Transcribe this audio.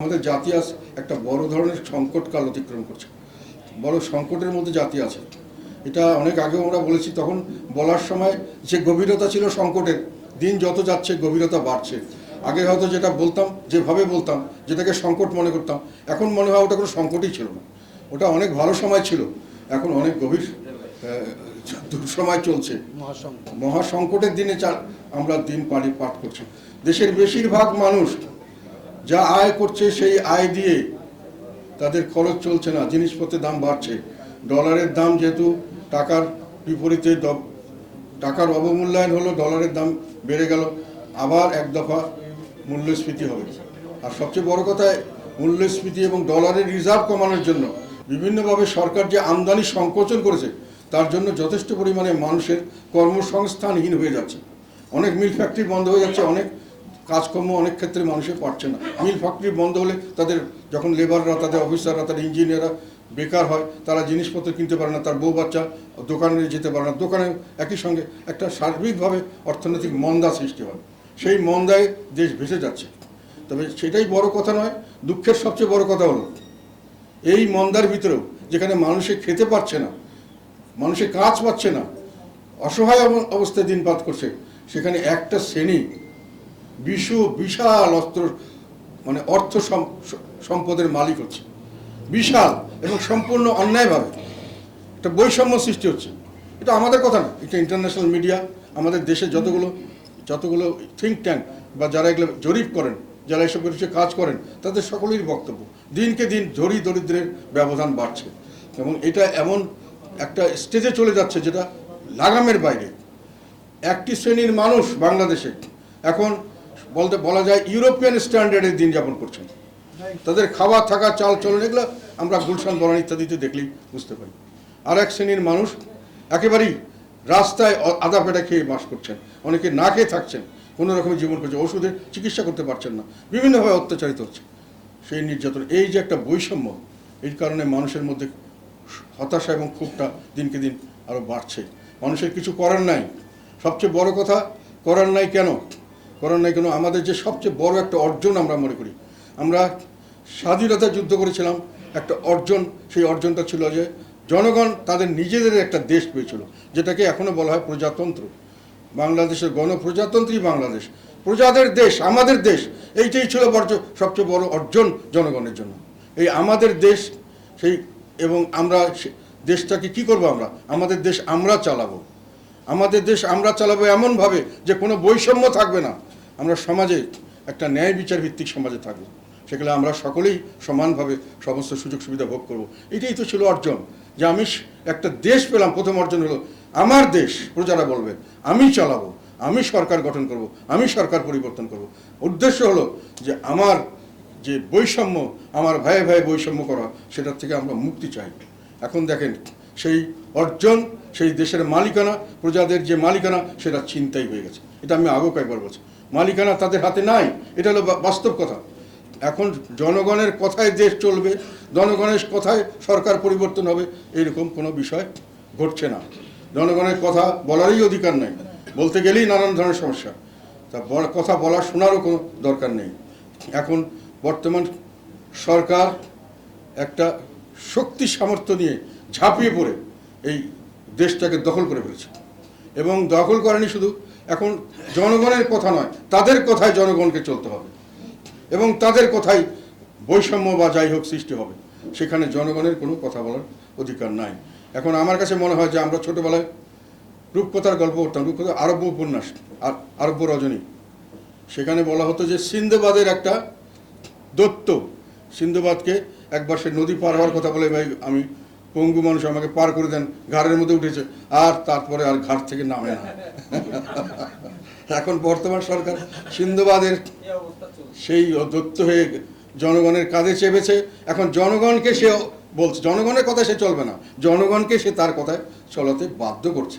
আমাদের জাতি আজ একটা বড় ধরনের সংকট কাল অতিক্রম করছে। বড় সংকটের মধ্যে জাতি আছে। এটা অনেক আগেও আমরা বলেছি তখন বলার সময় যে গভীরতা ছিল সংকটের দিন যত যাচ্ছে গভীরতা বাড়ছে। আগে হয়তো যেটা বলতাম যেভাবে বলতাম যেটাকে সংকট মনে করতাম এখন মনে হয় ওটা কোনো সংকটই ছিল না। ওটা অনেক ভালো সময় ছিল এখন অনেক গভীর আহ, দুঃসময় চলছে। মহা সংকটের দিনে আমরা দিন পাড়ি পাঠ করছি। দেশের বেশিরভাগ মানুষ যা আয় করছে সেই আয় দিয়ে তাদের খরচ চলছে না, জিনিসপত্রের দাম বাড়ছে। ডলারের দাম যেহেতু টাকার বিপরীতে টাকার অবমূল্যায়ন হলো, ডলারের দাম বেড়ে গেল, আবার এক দফা মূল্যস্ফীতি হবে। আর সবচেয়ে বড় কথা, মূল্যস্ফীতি এবং ডলারের রিজার্ভ কমানোর জন্য বিভিন্নভাবে সরকার যে আমদানি সংকোচন করেছে, তার জন্য যথেষ্ট পরিমাণে মানুষের কর্মসংস্থানহীন হয়ে যাচ্ছে। অনেক মিল ফ্যাক্টরি বন্ধ হয়ে যাচ্ছে, অনেক কাজকর্ম অনেক ক্ষেত্রে মানুষের পারছে না। মিল ফ্যাক্টরি বন্ধ হলে তাদের যখন লেবাররা তাদের অফিসাররা তাদের ইঞ্জিনিয়াররা বেকার হয়, তারা জিনিসপত্র কিনতে পারে না, তার বউ বাচ্চা দোকানে যেতে পারে না। দোকানে একই সঙ্গে একটা সার্বিকভাবে অর্থনৈতিক মন্দা সৃষ্টি হয়। সেই মন্দায় দেশ ভেসে যাচ্ছে। তবে সেটাই বড় কথা নয়, দুঃখের সবচেয়ে বড় কথা হলো, এই মন্দার ভিতরেও যেখানে মানুষে খেতে পারছে না, মানুষে কাজ পাচ্ছে না, অসহায় অব- অবস্থায় দিনপাত করছে, সেখানে একটা শ্রেণি বিশ্ব বিশাল অস্ত্র মানে অর্থ সম্পদের মালিক হচ্ছে। বিশাল এবং সম্পূর্ণ অন্যায়ভাবে একটা বৈষম্য সৃষ্টি হচ্ছে। এটা আমাদের কথা না, এটা ইন্টারন্যাশনাল মিডিয়া আমাদের দেশে যতগুলো যতগুলো থিঙ্ক ট্যাঙ্ক বা যারা এগুলো জরিপ করেন, যারা এসব বিষয়ে কাজ করেন, তাদের সকলেরই বক্তব্য। দিনকে দিন ধরি দরিদ্রের ব্যবধান বাড়ছে এবং এটা এমন একটা স্টেজে চলে যাচ্ছে যেটা লাগামের বাইরে। একটি শ্রেণির মানুষ বাংলাদেশে এখন বলতে বলা যায় ইউরোপিয়ান স্ট্যান্ডার্ডের দিন যাপন করছেন। তাদের খাওয়া, থাকা, চাল, চলন এগুলো আমরা গুলশান বনান ইত্যাদিতে দেখলেই বুঝতে পারি। আর এক শ্রেণির মানুষ একেবারেই রাস্তায় আদা পেটা খেয়ে বাস করছেন। অনেকে না খেয়ে থাকছেন। কোনো রকমের জীবন করছে ওষুধের চিকিৎসা করতে পারছেন না। বিভিন্নভাবে অত্যাচারিত হচ্ছে। সেই নির্যাতন, এই যে একটা বৈষম্য, এই কারণে মানুষের মধ্যে হতাশা এবং ক্ষোভটা দিনকে দিন আরও বাড়ছে। মানুষের কিছু করার নাই। সবচেয়ে বড় কথা, করার নাই কেন? করার নাই কেন আমাদের যে সবচেয়ে বড় একটা অর্জন আমরা মনে করি। আমরা স্বাধীনতা যুদ্ধ করেছিলাম, একটা অর্জন, সেই অর্জনটা ছিল যে জনগণ তাদের নিজেদের একটা দেশ পেয়েছিল, যেটাকে এখনও বলা হয় প্রজাতন্ত্র। বাংলাদেশের গণপ্রজাতন্ত্রী বাংলাদেশ, প্রজাদের দেশ, আমাদের দেশ, এইটাই ছিল বর্জ, সবচেয়ে বড় অর্জন জনগণের জন্য। এই আমাদের দেশ, সেই এবং আমরা দেশটাকে কি করব আমরা? আমাদের দেশ আমরা চালাবো। আমাদের দেশ আমরা চালাবো এমনভাবে যে কোনো বৈষম্য থাকবে না। আমরা সমাজে একটা ন্যায় বিচার ভিত্তিক সমাজে থাকব। সেখানে আমরা সকলেই সমানভাবে সমস্ত সুযোগ সুবিধা ভোগ করব। এটাই তো ছিল অর্জন। যে আমি একটা দেশ পেলাম, প্রথম অর্জন হলো আমার দেশ, প্রজারা বলবে, আমি চালাবো, আমি সরকার গঠন করব, আমি সরকার পরিবর্তন করব। উদ্দেশ্য হলো যে আমার যে বৈষম্য, আমার ভাইয়ে ভাইয়ে বৈষম্য করা, সেটার থেকে আমরা মুক্তি চাই। এখন দেখেন সেই অর্জন, সেই দেশের মালিকানা, প্রজাদের যে মালিকানা, সেটা চিন্তাই হয়ে গেছে। এটা আমি আগেও কয়েকবার বলছি। মালিকানা তাদের হাতে নাই। এটা হলো বাস্তব কথা। এখন জনগণের কথায় দেশ চলবে, জনগণের কথায় সরকার পরিবর্তন হবে এরকম কোনো বিষয় ঘটছে না। জনগণের কথা বলারই অধিকার নেই। বলতে গেলেই নানান ধরনের সমস্যা। তা কথা বলা শোনারও কোনো দরকার নেই। এখন বর্তমান সরকার একটা শক্তি সামর্থ্য নিয়ে ঝাঁপিয়ে পড়ে এই দেশটাকে দখল করে ফেলেছে। এবং দখল করেনি শুধু, এখন জনগণের কথা নয়, তাদের কথায় জনগণকে চলতে হবে। এবং তাদের কথাই বৈষম্য বা যাই হোক সৃষ্টি হবে, সেখানে জনগণের কোনো কথা বলার অধিকার নাই। এখন আমার কাছে মনে হয় যে আমরা ছোটোবেলায় রূপকথার গল্প করতাম রূপকথা আরব্য উপন্যাস আর আরব্য রজনী। সেখানে বলা হতো যে সিন্ধবাদের একটা দত্ত সিন্ধবাদকে একবার সে নদী পার হওয়ার কথা বলে ভাই আমি পঙ্গু মানুষ আমাকে পার করে দেন, ঘাড়ের মধ্যে উঠেছে, আর তারপরে আর ঘাট থেকে নামে না। এখন বর্তমান সরকার সিন্ধুবাদের সেই দত্ত হয়ে জনগণের কাঁধে চেপেছে। এখন জনগণকে সে বলছে, জনগণের কথা সে চলবে না, জনগণকে সে তার কথায় চলাতে বাধ্য করছে।